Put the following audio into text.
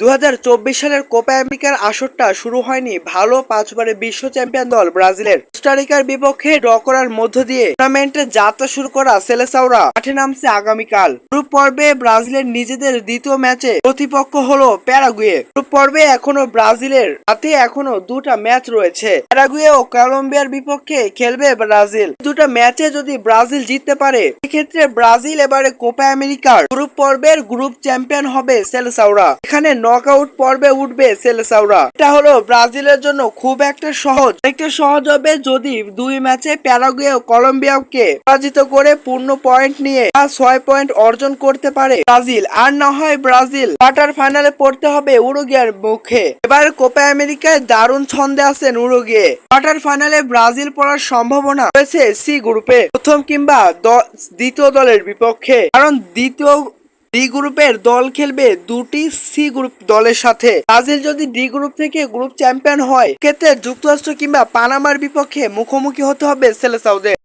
দু হাজার চব্বিশ সালের কোপা আমেরিকার আসরটা শুরু হয়নি ভালো পাঁচবারের বিশ্ব চ্যাম্পিয়ন দল ব্রাজিলের। কোস্টারিকার বিপক্ষে ড্র করার মধ্য দিয়ে টুর্নামেন্টে যাত্রা শুরু করা সেলেসাওরা। মাঠে নামছে আগামীকাল। গ্রুপ পর্বে ব্রাজিলের নিজেদের দ্বিতীয় ম্যাচে প্রতিপক্ষ হলো প্যারাগুয়ে। গ্রুপ পর্বে এখনও ব্রাজিলের হাতে এখনও দুটা ম্যাচ রয়েছে। প্যারাগুয়ে ও কলম্বিয়ার বিপক্ষে খেলবে ব্রাজিল। দুটা ম্যাচে যদি ব্রাজিল জিততে পারে, সেক্ষেত্রে ব্রাজিল এবারে কোপা আমেরিকার গ্রুপ পর্বের গ্রুপ চ্যাম্পিয়ন হবে সেলেসাওরা। এখানে নকআউট পর্বে উঠবে সেলেসাওরা এটা হলো ব্রাজিলের জন্য খুব একটা সহজ। একটা সহজ হবে যদি দুই ম্যাচে প্যারাগুয়ে কলম্বিয়াকে পরাজিত করে পূর্ণ পয়েন্ট নিয়ে আর ছয় পয়েন্ট অর্জন করতে পারে ব্রাজিল। আর না হয় ব্রাজিল। কোয়ার্টার ফাইনালে পড়তে হবে উরুগিয়ার মুখে। এবার কোপা আমেরিকায় দারুণ ছন্দে আছেন উরুগিয়ে। কোয়ার্টার ফাইনালে ব্রাজিল পড়ার সম্ভাবনা রয়েছে সি গ্রুপে। প্রথম কিংবা দ্বিতীয় দলের বিপক্ষে। কারণ দ্বিতীয় ডি গ্রুপের দল খেলবে দুটি সি গ্রুপ দলের সাথে। ব্রাজিল যদি ডি গ্রুপ থেকে গ্রুপ চ্যাম্পিয়ন হয় ক্ষেত্রে যুক্তরাষ্ট্র কিংবা পানামার বিপক্ষে মুখোমুখি হতে হবে সেলেসাউদের।